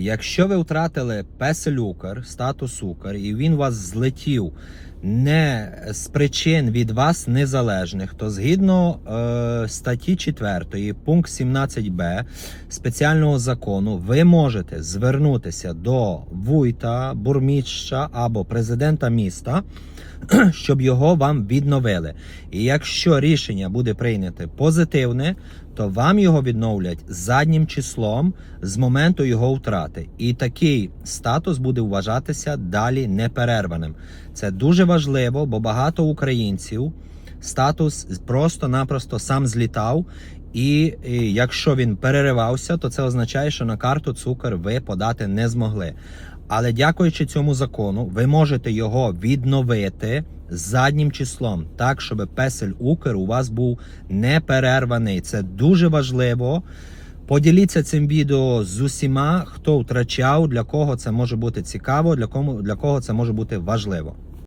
Якщо ви втратили песелюкер, статус укр, і він вас злетів не з причин від вас незалежних, то згідно е, статті 4, пункт 17б спеціального закону, ви можете звернутися до вуйта, бурміща або президента міста, щоб його вам відновили. І якщо рішення буде прийняте позитивне, то вам його відновлять заднім числом з моменту його втрати. І такий статус буде вважатися далі неперерваним. Це дуже важливо, бо багато українців статус просто-напросто сам злітав. І, і якщо він переривався, то це означає, що на карту цукор ви подати не змогли. Але дякуючи цьому закону, ви можете його відновити заднім числом, так щоб песель Укр у вас був неперерваний. Це дуже важливо. Поділіться цим відео з усіма, хто втрачав, для кого це може бути цікаво, для кого, для кого це може бути важливо.